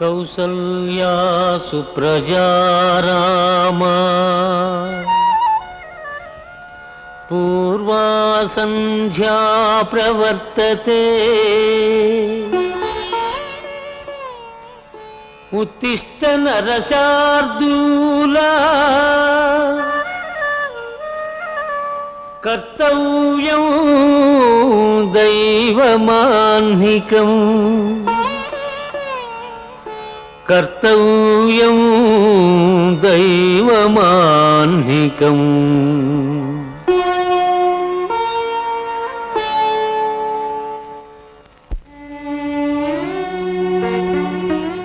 కౌసల్యా సుప్రజారామా. పూర్వా సంధ్యా ప్రవర్తతే. ఉత్తిష్ట నరశార్దూలా. కర్తవ్యం దైవమాన్నికం. కర్తవ్యం దైవమాన్నికం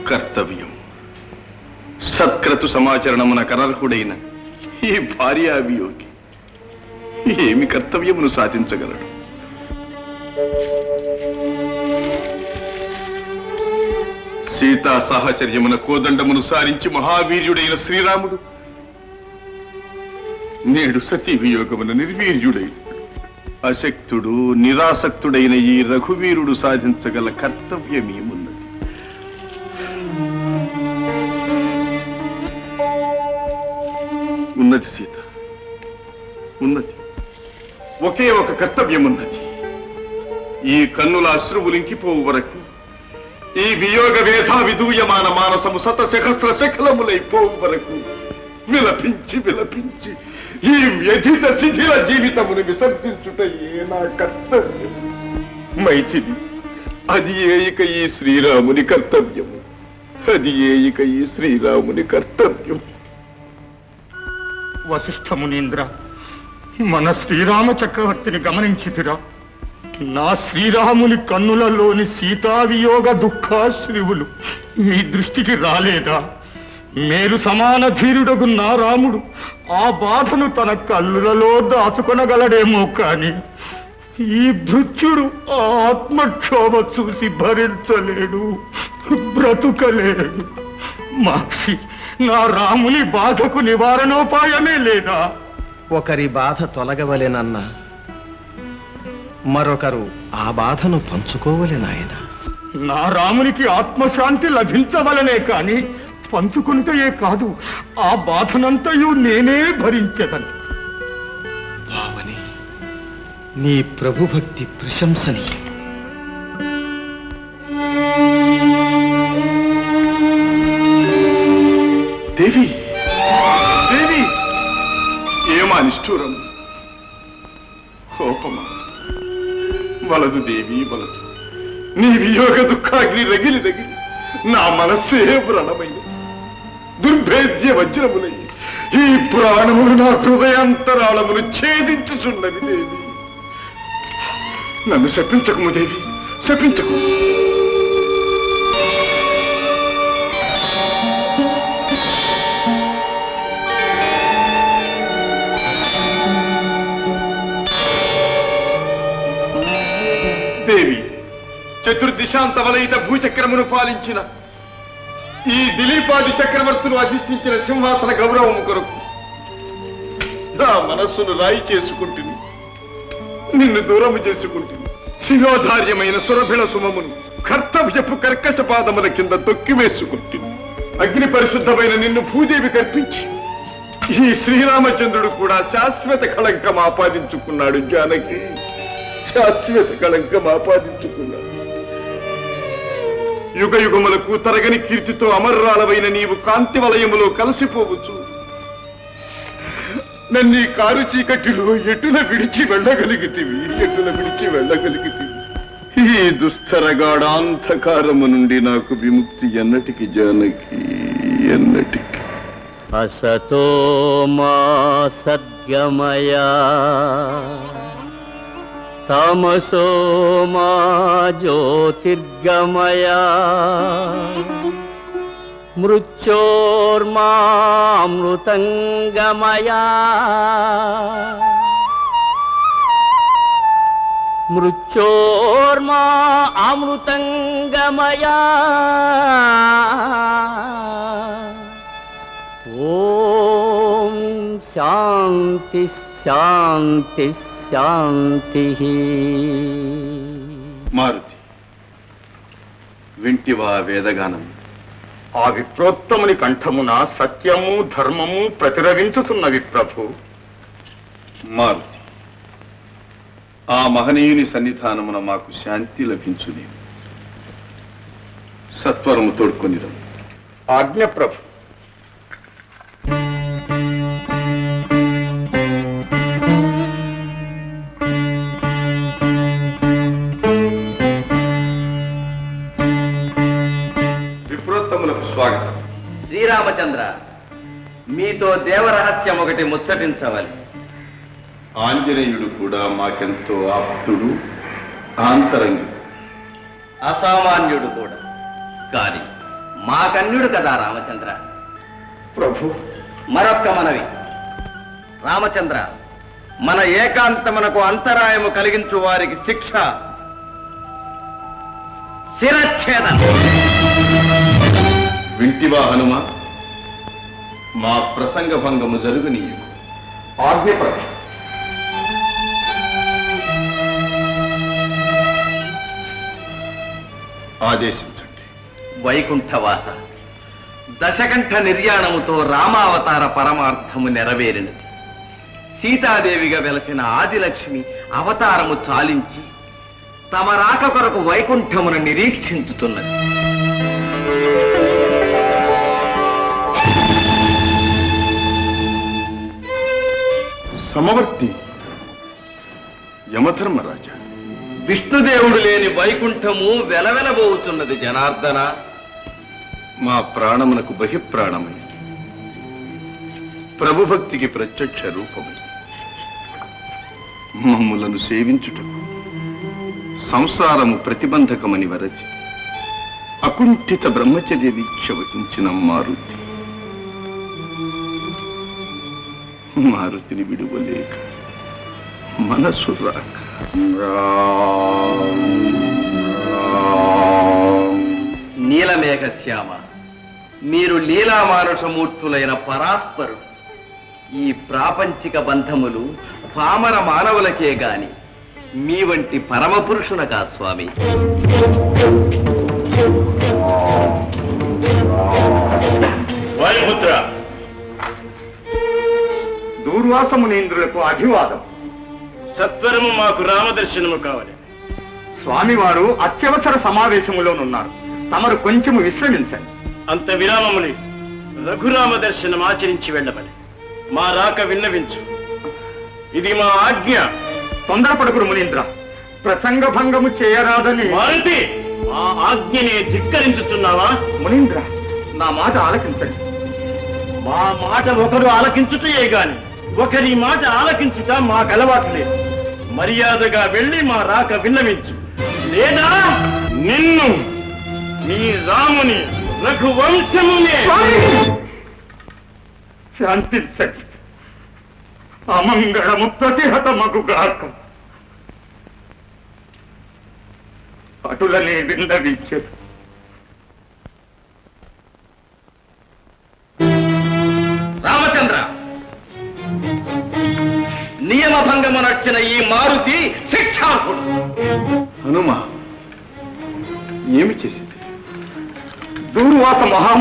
కర్తవ్యం సత్క్రతు సమాచరణమున కనర్హుడైన ఈ భార్యాభియోగి ఏమి కర్తవ్యమును సాధించగలడు సీతా సాహచర్యమున కోదండమును సారించి మహావీర్యుడైన శ్రీరాముడు. నేడు సతీవియోగమున నిర్వీర్యుడై. అశక్తుడు నిరాసక్తుడైన ఈ రఘువీరుడు సాధించగల కర్తవ్యమేమున్నది? ఉన్నది సీత. ఉన్నది. ఒకే ఒక కర్తవ్యం ఉన్నది ఈ కన్నుల అశ్రువులింకిపోవు వరకు ఈ వియోగ వేధా విదూయమాన మానసము శత సహస్ర శకలములైపోవు వరకు విలపించి విలపించి ఈ వ్యధిత శిథిల జీవితమును విసర్జించుట ఏ నా కర్తవ్యం మైథిలి అది ఏయిక ఈ శ్రీరాముని కర్తవ్యము? అది ఏయిక ఈ శ్రీరాముని కర్తవ్యం వశిష్ఠమునీంద్ర మన శ్రీరామ చక్రవర్తిని గమనించితిరా. నా శ్రీరాముని కన్నులలోని సీతావియోగ దుఃఖాశ్రువులు మీ దృష్టికి రాలేదా? మేరు సమాన ధీరుడకు నా రాముడు ఆ బాధను తన కళ్ళులలో దాచుకొనగలడేమో కాని ఈ భృత్యుడు ఆత్మక్షోభ చూసి భరించలేడు బ్రతుకలేడు. మాక్షి నా రాముని బాధకు నివారణోపాయమే లేదా? ఒకరి బాధ తొలగవలేనన్నా. మరొకరు ఆ బాధను పంచుకోవలెనాయన నా రామునికి ఆత్మశాంతి లభించవలనే కాని పంచుకుంటే కాదు ఆ బాధనంతయు నేనే భరించదను. భావని నీ ప్రభుభక్తి ప్రశంసనీయం. దేవి దేవి ఏమా నిష్ఠూరం? వలదు దేవి వలదు నీ వియోగ దుఃఖాగ్ని రగిలి రగిలి నా మనస్సే వ్రణమైన దుర్భేద్య వజ్రములై ఈ ప్రాణములు నా హృదయాంతరాళములు ఛేదించుచున్నవి దేవి. నన్ను శపించకము దేవి శపించకు. చతుర్దిశాంత వలయిత భూచక్రమును పాలించిన ఈ దిలీపాది చక్రవర్తులు అధిష్ఠించిన సింహాసన గౌరవము కొరకు నా మనస్సును రాయి చేసుకుంటుంది నిన్ను దూరము చేసుకుంటుంది శిరోధార్యమైన సురభిణ సుమమును కర్తవ్యపు కర్కశ పాదముల కింద తొక్కివేసుకుంటుంది అగ్ని పరిశుద్ధమైన నిన్ను భూదేవి కల్పించి ఈ శ్రీరామచంద్రుడు కూడా శాశ్వత కళంకం ఆపాదించుకున్నాడు జానకి. శాశ్వత కళంకం ఆపాదించుకున్నాడు. యుగ యుగములకు తరగని కీర్తితో అమర్రాలవైన నీవు కాంతి వలయములో కలిసిపోవచ్చు. నన్ను ఈ కారు చీకటిలో ఎటుల విడిచి వెళ్ళగలిగితివి? ఎటుల విడిచి వెళ్ళగలిగితివి? ఈ దుస్తరగాఢాంధకారము నుండి నాకు విముక్తి ఎన్నటికి జానకి? ఎన్నటికి? అసతో మా సద్గమయా తమసో మా జ్యోతిర్గమయా. మృత్యోర్మామృతంగమయా. మృత్యోర్మా అమృతంగమయా. ఓం శాంతి శాంతి శాంతి. మారుతి వింటివా వేదగానం. ఆ విప్రోత్తముని కంఠమున సత్యము ధర్మము ప్రతిరవించుతున్నవి ప్రభు. మారుతి ఆ మహనీయుని సన్నిధానమున మాకు శాంతి లభించుని సత్వరము తోడ్కొని రమ్ము. ఆజ్ఞ ప్రభు. శ్రీరామచంద్ర మీతో దేవరహస్యం ఒకటి ముచ్చటించవాలి. ఆంజనేయుడు కూడా మాకెంతో ఆప్తుడు ఆంతరంగి అసామాన్యుడు కూడా. కాని మా కన్యుడు కదా రామచంద్ర. ప్రభు. మరొక్క మనవి. రామచంద్ర మన ఏకాంతమునకు అంతరాయము కలిగించు వారికి శిక్ష. శిరచ్ఛేదం వింటివా హనుమ? మా ప్రసంగ భంగము జరుగునీయు. ఆజ్ఞ ప్రభు ఆదేశించండి. వైకుంఠవాస. దశకంఠ నిర్యాణముతో రామావతార పరమార్థము నెరవేరినది. సీతాదేవిగా వెలసిన ఆదిలక్ష్మి అవతారము చాలించి తమ రాక కొరకు వైకుంఠమును నిరీక్షించుతున్నది. సమవర్తి యమధర్మరాజా. విష్ణుదేవుడు లేని వైకుంఠము వెలవెలబోతున్నది జనార్దన. మా ప్రాణమునకు బహిప్రాణమై. ప్రభుభక్తికి ప్రత్యక్ష రూపమై. మమ్ములను సేవించుటకు సంసారము ప్రతిబంధకమని వరచి. అకుంఠిత బ్రహ్మచర్య దీక్ష వహించిన మారుతి. మారుతిని విడువలేక మనసు రాక. నీలమేఘ శ్యామ మీరు లీలామానుషమూర్తులైన పరాత్పరుడు ఈ ప్రాపంచిక బంధములు పామర మానవులకే గాని మీ వంటి పరమపురుషునకా స్వామి వాయుపుత్ర దూర్వాస మునీంద్రులకు అభివాదం. సత్వరము మాకు రామదర్శనము కావాలి. స్వామివారు అత్యవసర సమావేశములోనున్నారు. తమరు కొంచెము విశ్రమించండి. అంత విరామముని రఘురామ దర్శనం ఆచరించి వెళ్ళమని మా రాక విన్నవించు. ఇది మా ఆజ్ఞ. తొందరపడుకుడు మునీంద్ర. ప్రసంగ భంగము చేయరాదని. మారుతి మా ఆజ్ఞనే ధిక్కరించుతున్నావా? మునీంద్ర నా మాట ఆలకించండి. మా మాట ఒకరు ఆలకించుటయే గాని ఒకరి మాట ఆలకించుట మాకు అలవాటు లేదు. మర్యాదగా వెళ్ళి మా రాక విన్నవించు. లేదా నిన్ను నీ రాముని రఘువంశమునే శాంతించండి. అమంగళము ప్రతిహతమగుగాక అటులనే విన్నవించదు నియమ భంగము నచ్చిన ఈ మారుతి శిక్షార్హుడు. హనుమ ఏమి చేసింది? దూర్వాత మహా